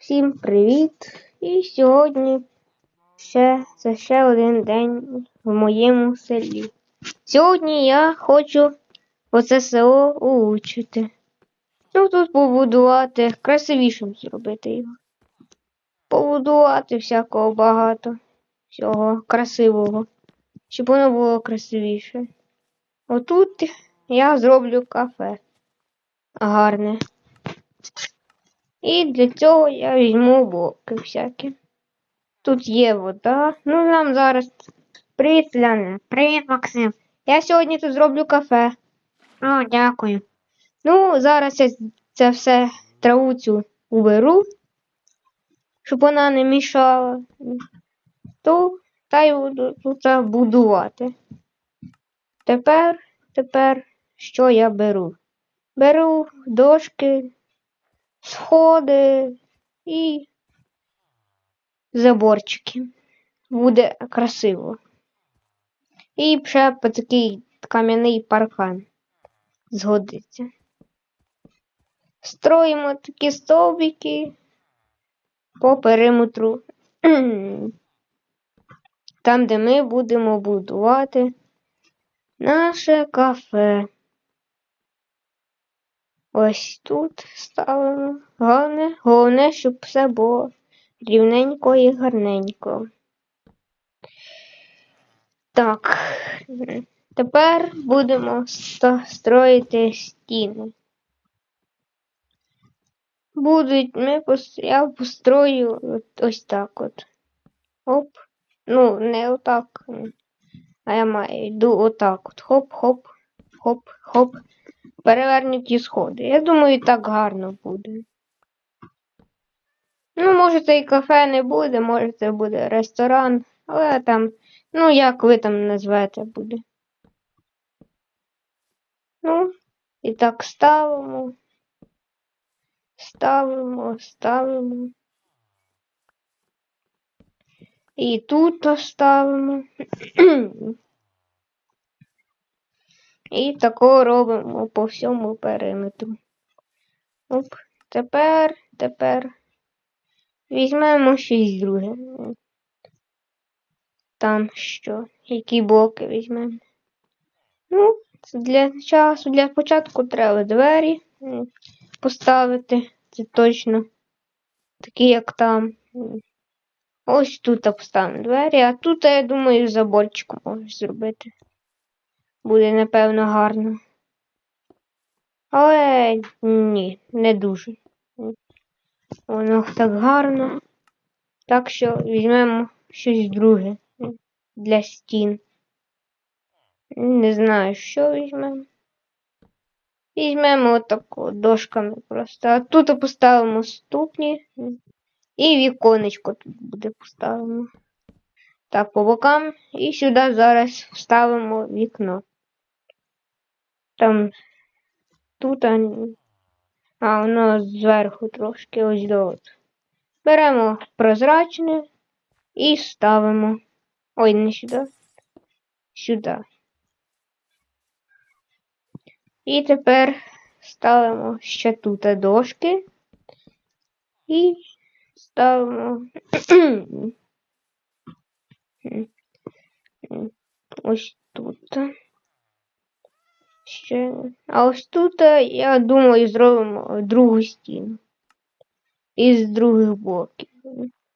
Всім привіт! І сьогодні ще це ще один день в моєму селі. Сьогодні я хочу оце село улучшити. Ну тут побудувати, красивішим зробити його. Побудувати всякого багато, всього красивого, щоб воно було красивіше. Отут я зроблю кафе гарне. І для цього я візьму блоки всякі. Тут є вода. Ну нам зараз. Привіт, Ляна. Привіт, Максим. Я сьогодні тут зроблю кафе. О, дякую. Ну, зараз я це все траву цю уберу, щоб вона не мішала. То та й буду тут будувати. Тепер, тепер, що я беру? Беру дошки сходи і заборчики. Буде красиво. І ще такий кам'яний паркан згодиться. Строїмо такі стовбики по периметру. Там, де ми будемо будувати наше кафе. Ось тут ставимо. Головне, головне, щоб все було рівненько і гарненько. Так, тепер будемо строїти стіни. Будуть ми я построю ось так от. Оп. Ну, не отак. А я маю йду отак от. Хоп-хоп, хоп-хоп перевернуті сходи. Я думаю, так гарно буде. Ну, може, це і кафе не буде, може це буде ресторан, але там, ну, як ви там назвете буде. Ну, і так ставимо. Ставимо, ставимо. І тут ставимо. І такого робимо по всьому периметру. Оп. Тепер, тепер візьмемо щось друге. Там що? Які блоки візьмемо? Ну, для часу, для початку треба двері поставити. Це точно. Такі, як там. Ось тут поставимо двері, а тут, я думаю, заборчик можна зробити. Буде, напевно, гарно. Але ні, не дуже. Воно так гарно. Так що візьмемо щось друге для стін. Не знаю, що візьмемо. Візьмемо отаку дошками просто. А тут поставимо ступні і віконечко тут буде поставимо. Так, по бокам. І сюди зараз вставимо вікно. Там тут а, воно зверху трошки ось до от. Беремо прозрачне і ставимо. Ой, не сюди. Сюди. І тепер ставимо ще тут дошки і ставимо ось тут ще. А ось тут, е, я думаю, зробимо другу стіну. Із других блоків.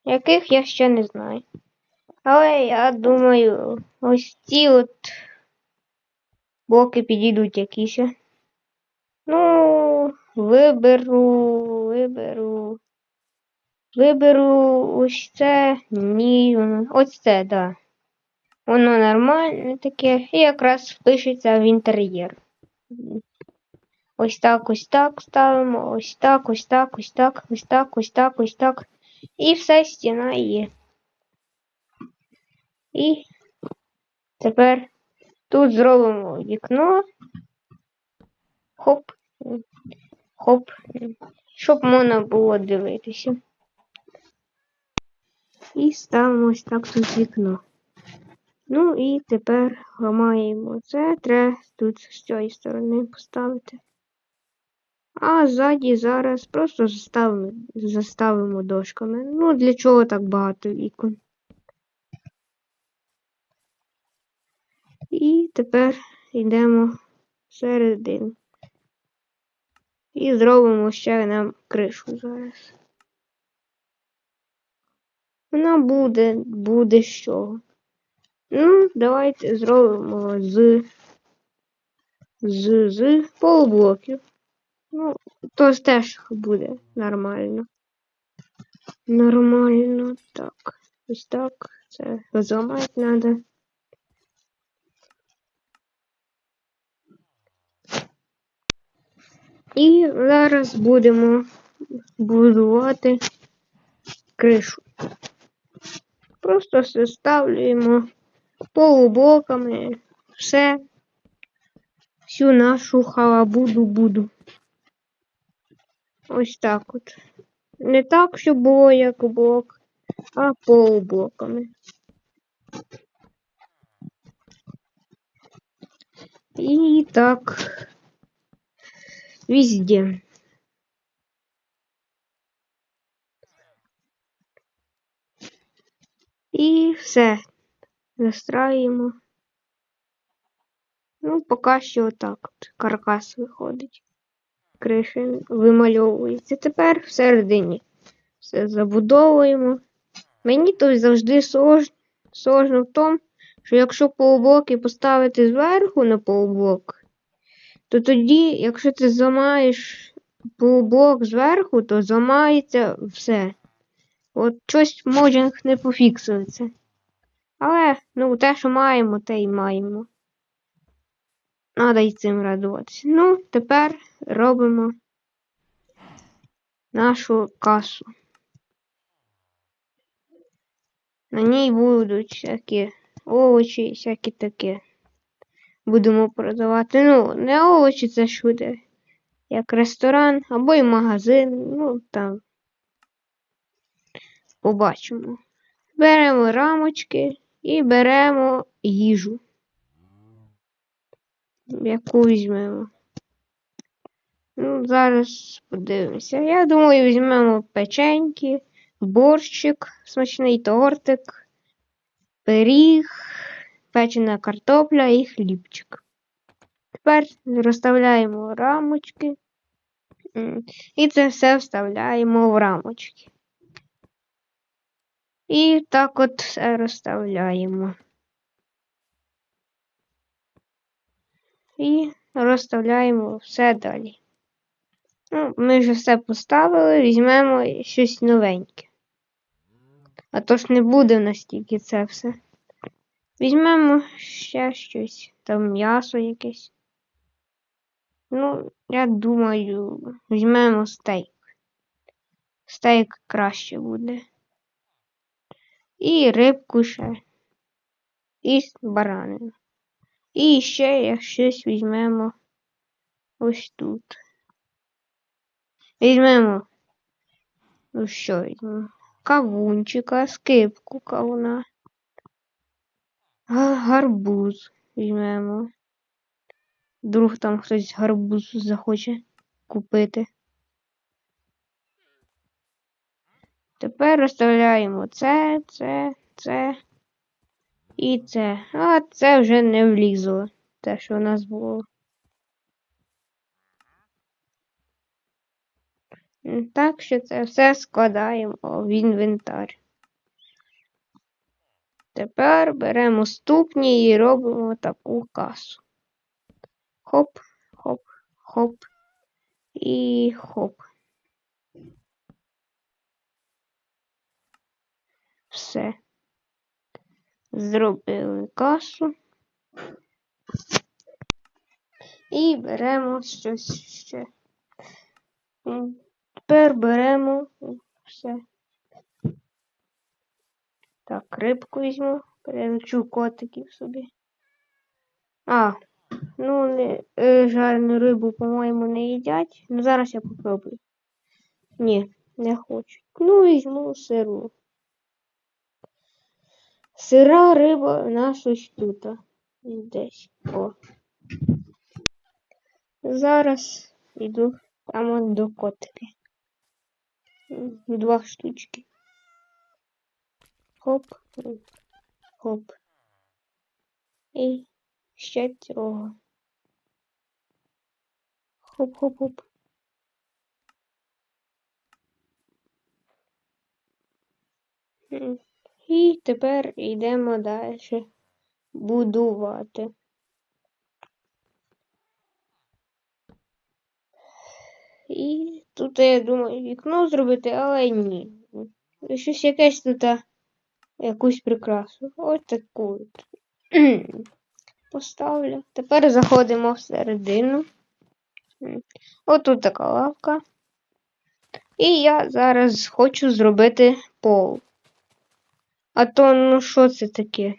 Яких я ще не знаю. Але я думаю, ось ці от блоки підійдуть якісь. Ну, виберу, виберу. Виберу ось це. Ні, ось це, так. Да. Воно нормальне таке і якраз впишеться в інтер'єр. Ось так, ось так ставимо, ось так, ось так, ось так, ось так, ось так, ось так. І все стіна є. І тепер тут зробимо вікно. Хоп, хоп, щоб можна було дивитися. І ставимо ось так тут вікно. Ну і тепер ламаємо це. Треба тут з цієї сторони поставити. А ззаді зараз просто заставимо, заставимо дошками. Ну, для чого так багато вікон? І тепер йдемо всередину. І зробимо ще нам кришу зараз. Вона буде, буде з чого. Ну, давайте зробимо з з, з полублоків. Ну, то теж буде нормально. Нормально. Так. Ось так. Це зламати треба. І зараз будемо будувати кришу. Просто составлюємо полублоками все, всю нашу халабуду буду. Ось так от. Не так, щоб було як блок, а полублоками. І так везде. І все. Застраюємо. Ну, поки що отак от каркас виходить. Криша вимальовується. Тепер всередині все забудовуємо. Мені тут завжди сложно в тому, що якщо полублоки поставити зверху на полублок, то тоді, якщо ти зламаєш полублок зверху, то зламається все. От щось може не пофіксується. Але, ну, те, що маємо, те й маємо. Надо й цим радуватися. Ну, тепер робимо нашу касу. На ній будуть всякі овочі, всякі такі. Будемо продавати. Ну, не овочі, це ж буде як ресторан або й магазин. Ну, там. Побачимо. Беремо рамочки і беремо їжу. Яку візьмемо? Ну, зараз подивимося. Я думаю, візьмемо печеньки, борщик, смачний тортик, пиріг, печена картопля і хлібчик. Тепер розставляємо рамочки і це все вставляємо в рамочки. І так от все розставляємо. І розставляємо все далі. Ну, Ми вже все поставили, візьмемо щось новеньке. А то ж не буде в нас тільки це все. Візьмемо ще щось, там м'ясо якесь. Ну, я думаю, візьмемо стейк. Стейк краще буде. І рибку ще. І баранину. І ще як щось візьмемо ось тут. Візьмемо. Ну що візьмемо? Кавунчика, скипку кавуна. Гарбуз візьмемо. Вдруг там хтось гарбуз захоче купити. Тепер розставляємо це, це, це і це. А це вже не влізло. Те, що у нас було. Так що це все складаємо в інвентар. Тепер беремо ступні і робимо таку касу. Хоп, хоп, хоп і хоп. Все. Зробили касу. І беремо щось ще. Тепер беремо все. Так, рибку візьму, перелечу котиків собі. А, ну не жарену рибу, по-моєму, не їдять. Ну зараз я попробую. Ні, не хочу. Ну, візьму сиру. Сира риба у нас ось тут. Десь. О. Зараз йду Там до котики. Два штучки. Хоп. Хоп. І ще цього. Хоп-хоп-хоп. М, І тепер йдемо далі будувати. І тут я думаю вікно зробити, але ні. Щось якесь тут якусь прикрасу. Ось таку. Поставлю. Тепер заходимо всередину. Ось тут така лавка. І я зараз хочу зробити пол. А то, ну що це таке?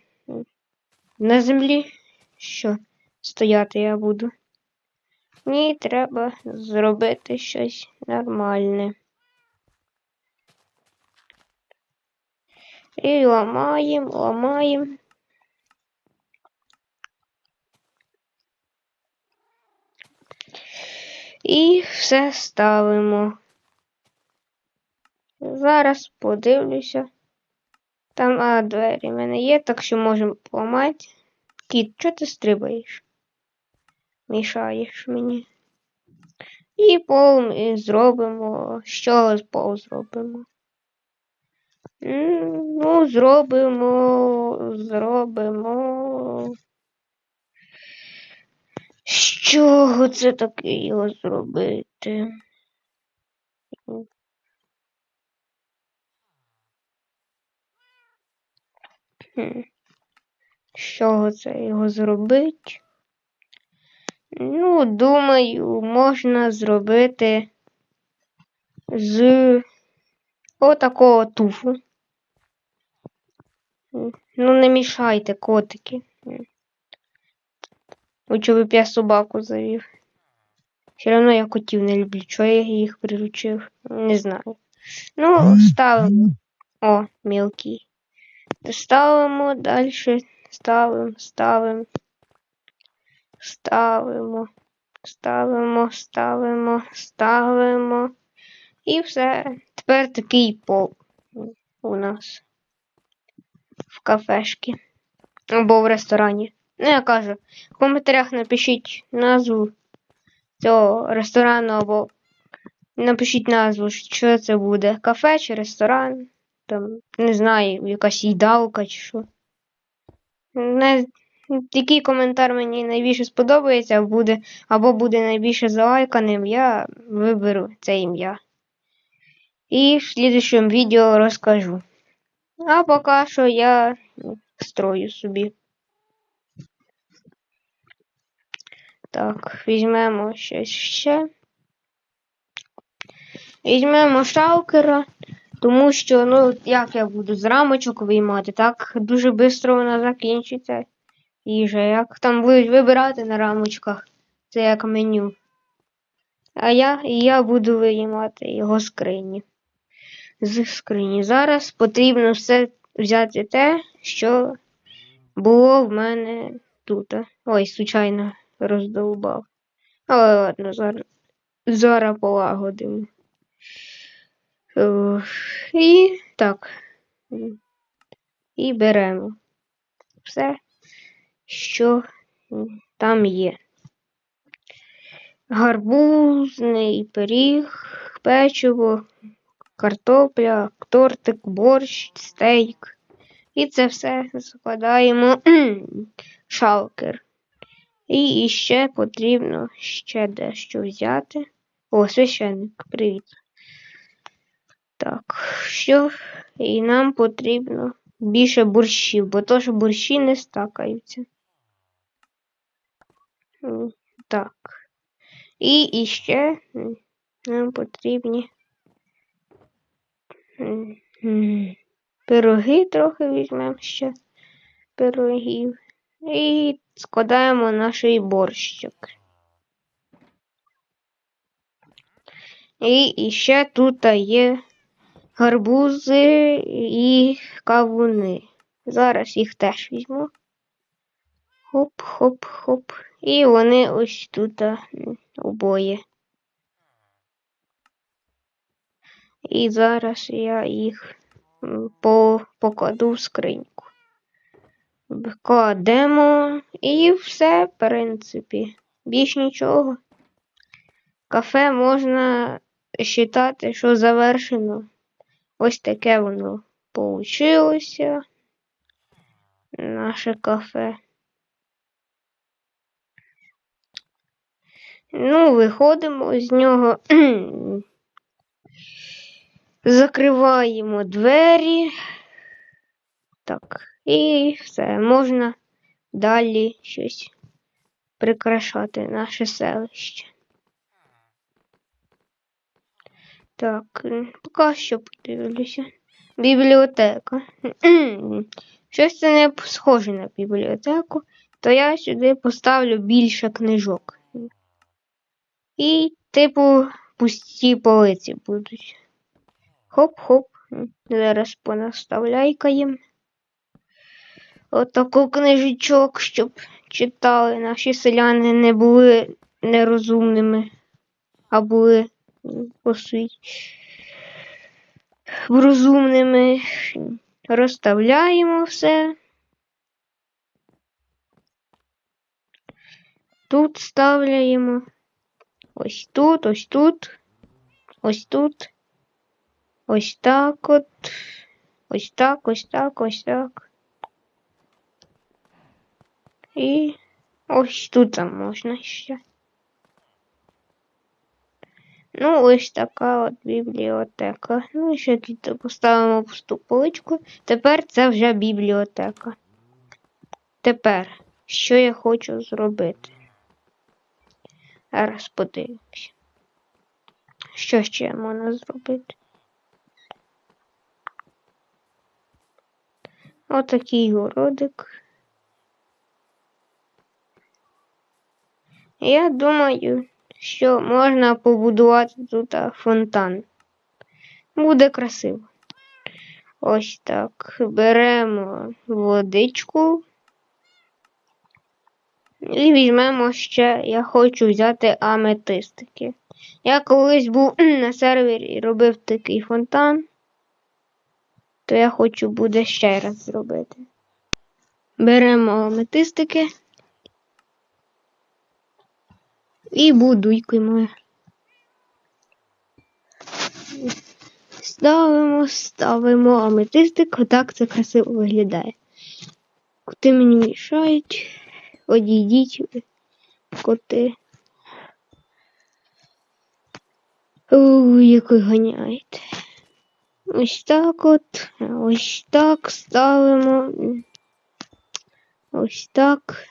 На землі що стояти я буду. Мені треба зробити щось нормальне. І ламаємо, ламаємо. І все ставимо. Зараз подивлюся. Там а, двері в мене є, так що можемо поламати. Кіт, чого ти стрибаєш? Мішаєш мені. І пол ми зробимо. Що з пол зробимо? Ну, зробимо, зробимо. З чого це таке його зробити? Хм. З чого це його зробити? Ну, думаю, можна зробити з отакого туфу. Ну, не мішайте, котики. М. Лучше б я собаку завів. Все одно я котів не люблю. Чого я їх приручив? Не знаю. Ну, ставимо. О, мілкий. Ставимо далі. Ставимо, ставимо. Ставимо. Ставимо, ставимо, ставимо. І все. Тепер такий пол у нас в кафешці. Або в ресторані. Ну, я кажу, в коментарях напишіть назву цього ресторану, або напишіть назву, що це буде. Кафе чи ресторан. Там, не знаю, якась їдалка чи що. Не, який коментар мені найбільше сподобається, буде, або буде найбільше залайканим, я виберу це ім'я. І в слідчому відео розкажу. А поки що я строю собі. Так, візьмемо щось ще. Візьмемо шалкера, тому що, ну, як я буду з рамочок виймати, так дуже швидко вона закінчиться. Їжа, як там будуть вибирати на рамочках, це як меню. А я, я буду виймати його скрині. З скрині. Зараз потрібно все взяти те, що було в мене тут. Ой, случайно роздовбав. Але ладно, зараз, зараз полагодимо. Е, І так. І беремо все, що там є. Гарбузний пиріг, печиво, картопля, тортик, борщ, стейк. І це все складаємо шалкер. І ще потрібно ще дещо взяти. О, священник, привіт. Так, що? І нам потрібно більше борщів, бо то, що борщі не стакаються. Так. І іще нам потрібні пироги трохи візьмемо ще пирогів. І складаємо наш борщик. І іще тут є гарбузи і кавуни. Зараз їх теж візьму. Хоп-хоп-хоп. І вони ось тут обоє. І зараз я їх по, покладу в скриньку. Кладемо і все, в принципі. Більш нічого. Кафе можна вважати, що завершено. Ось таке воно получилося. Наше кафе. Ну, виходимо з нього, закриваємо двері. Так, і все, можна далі щось прикрашати наше селище. Так, поки що подивлюся. Бібліотека. Щось це не схоже на бібліотеку, то я сюди поставлю більше книжок. І, типу, пусті полиці будуть. Хоп-хоп. Зараз понаставляйкаєм. Отаку книжечок, щоб читали. Наші селяни не були нерозумними, а були розумними. Розставляємо все. Тут ставляємо. Ось тут, ось тут, ось тут. Ось так от. Ось так, ось так, ось так. І ось тут там можна ще. Ну, ось така от бібліотека. Ну, ще тут поставимо пусту поличку. Тепер це вже бібліотека. Тепер, що я хочу зробити? Зараз подивимося. Що ще можна зробити? Отакий городик. Я думаю, що можна побудувати тут фонтан. Буде красиво. Ось так. Беремо водичку. І візьмемо ще, я хочу взяти аметистики. Я колись був на сервері і робив такий фонтан, то я хочу буде ще раз зробити. Беремо аметистики і будуйкуємо. Ставимо, ставимо аметистик, отак це красиво виглядає. Коти мені мішають. Одійдіть, ви, коти. Ой, який ганяєте. Ось так от. Ось так ставимо. Ось так.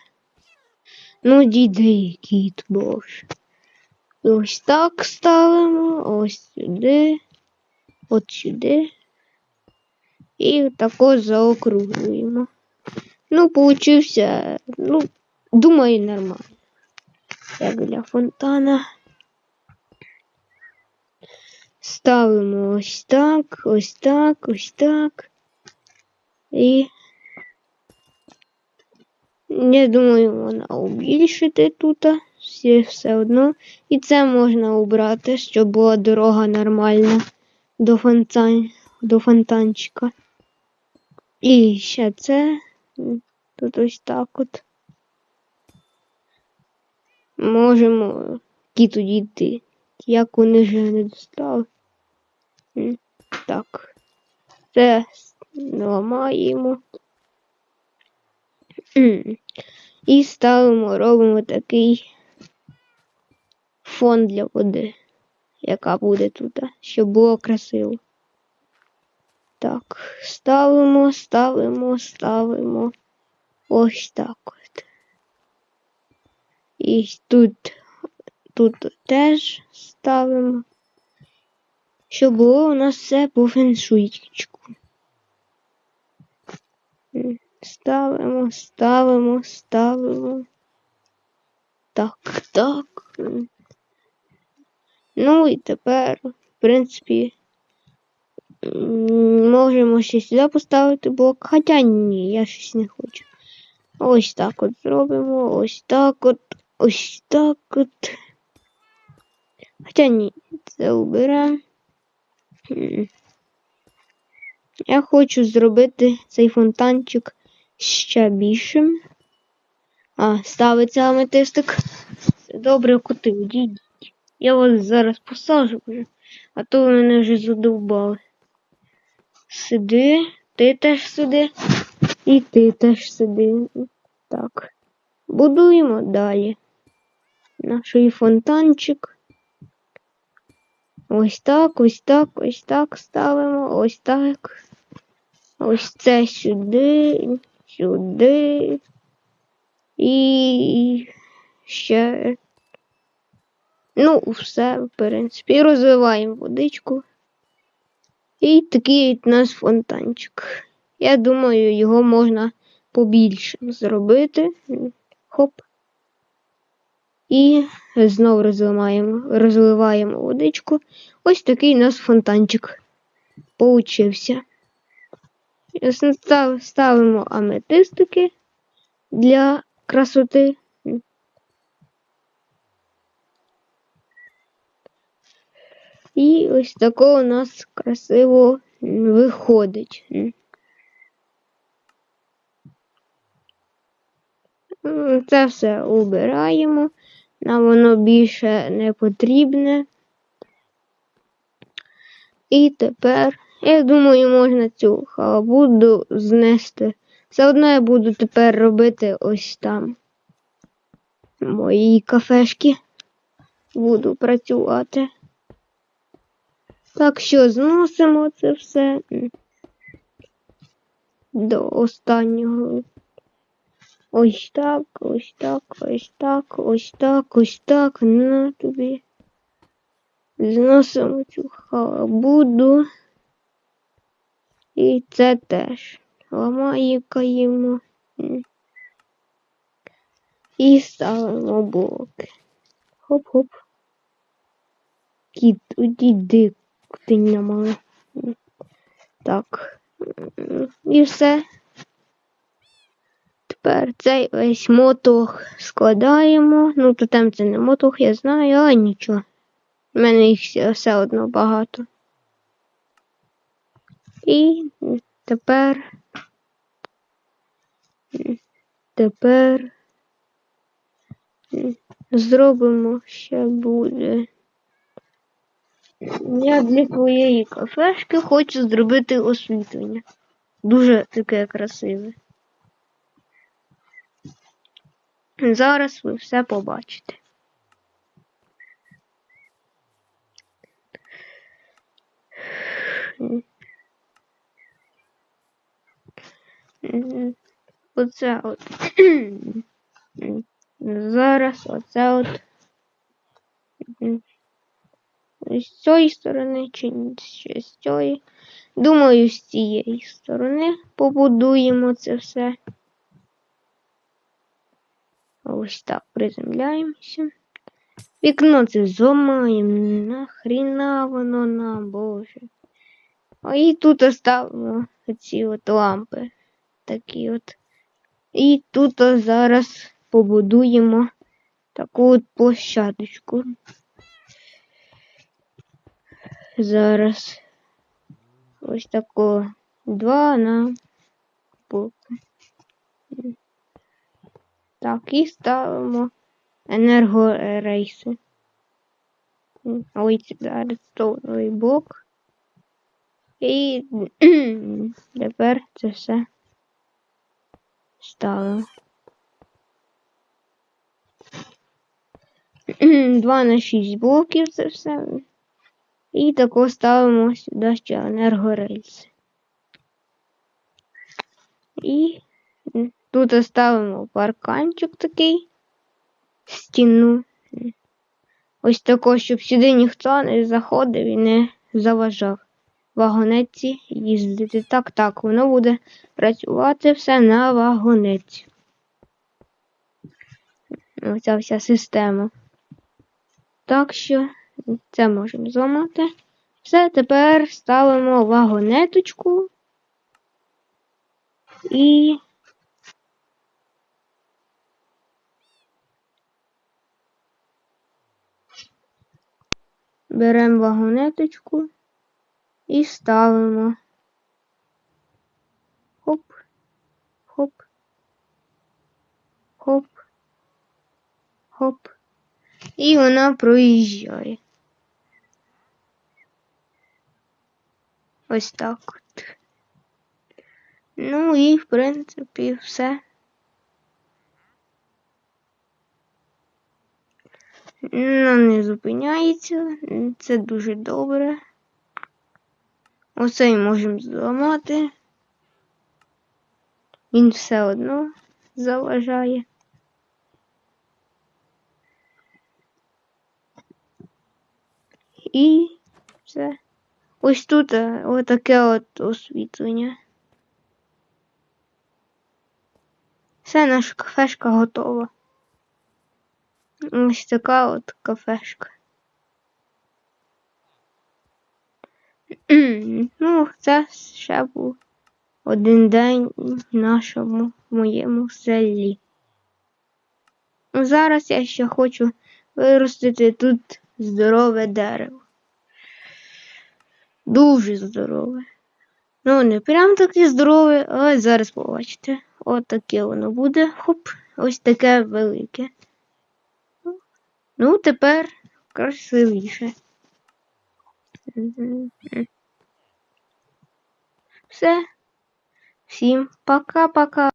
Ну, дійди, кіт, боже. Ось так ставимо, ось сюди, от сюди. І тако заокруглюємо. Ну, получився, ну, думаю, нормально. Як для фонтана. Ставимо ось так, ось так, ось так. І я думаю, можна убільшити тут все, одно. І це можна убрати, щоб була дорога нормальна до, фонтан, до фонтанчика. І ще це. Тут ось так от. Можемо кіту дійти. Як вони вже не достали. Так. Це ламаємо. І ставимо, робимо такий фон для води, яка буде тут, щоб було красиво. Так, ставимо, ставимо, ставимо. Ось так от. І тут, тут теж ставимо. Щоб було у нас все по феншуйчику. Ставимо, ставимо, ставимо. Так, так. Ну і тепер, в принципі, можемо ще сюди поставити блок. Хоча ні, я щось не хочу. Ось так от зробимо, ось так от, ось так от. Хоча ні, це уберемо. Я хочу зробити цей фонтанчик ще більшим. А, ставиться аметистик. Добре, коти, одійдіть. Я вас зараз посажу вже, а то ви мене вже задовбали. Сиди, ти теж сиди, і ти теж сиди. Так. Будуємо далі. Наш фонтанчик. Ось так, ось так, ось так ставимо, ось так. Ось це сюди, сюди. І ще. Ну, все, в принципі, розвиваємо водичку. І такий у нас фонтанчик. Я думаю, його можна побільшим зробити. Хоп. І знову розливаємо, розливаємо водичку. Ось такий у нас фонтанчик получився. Став- Ставимо аметистики для красоти. І ось тако у нас красиво виходить. Це все убираємо. Нам воно більше не потрібне. І тепер, я думаю, можна цю халабуду знести. Все одно я буду тепер робити ось там. Моїй кафешки. Буду працювати. Так що зносимо це все до останнього. Ось так, ось так, ось так, ось так, ось так. На тобі. Зносимо цю халабуду. І це теж. Ламаємо. І ставимо блоки. Хоп-хоп. Кіт, одійди, ти не мала. Так. І все. Тепер цей весь мотох складаємо. Ну, то там це не мотох, я знаю, але нічого. У мене їх все одно багато. І тепер. Тепер зробимо ще буде. Я для твоєї кафешки хочу зробити освітлення. Дуже таке красиве. Зараз ви все побачите. М, Оце от. Зараз оце от. З цієї сторони чи ще з цієї. Думаю, з цієї сторони побудуємо це все. Ось так приземляємося. Вікно це зламаємо. Нахріна воно нам, боже. А і тут оставимо ці от лампи. Такі от. І тут зараз побудуємо таку от площадочку. Зараз ось тако два на боку. Так, і ставимо енергорейси. Це зараз стовий блок. І тепер це все ставимо. Два на шість блоків це все. І тако ставимо сюди ще енергорельси. І тут ставимо парканчик такий, стіну. Ось тако, щоб сюди ніхто не заходив і не заважав вагонетці їздити. Так, так, воно буде працювати все на вагонетці. Оця вся система. Так що це можемо зламати. Все, тепер ставимо вагонеточку і беремо вагонеточку І ставимо. Хоп, хоп, хоп, хоп. І вона проїжджає. Ось так от. Ну і, в принципі, все. Вона не зупиняється, це дуже добре. Оцей можемо зламати. Він все одно заважає. І все. Ось тут е, отаке от освітлення. Все, наша кафешка готова. Ось така от кафешка. Ну, це ще був один день в нашому моєму селі. Ну, Зараз я ще хочу виростити тут здорове дерево. Дуже здорове. Ну, не прям таке здорове, але зараз побачите. От воно буде. Хоп, ось таке велике. Ну, тепер красивіше. Все. Всім пока-пока.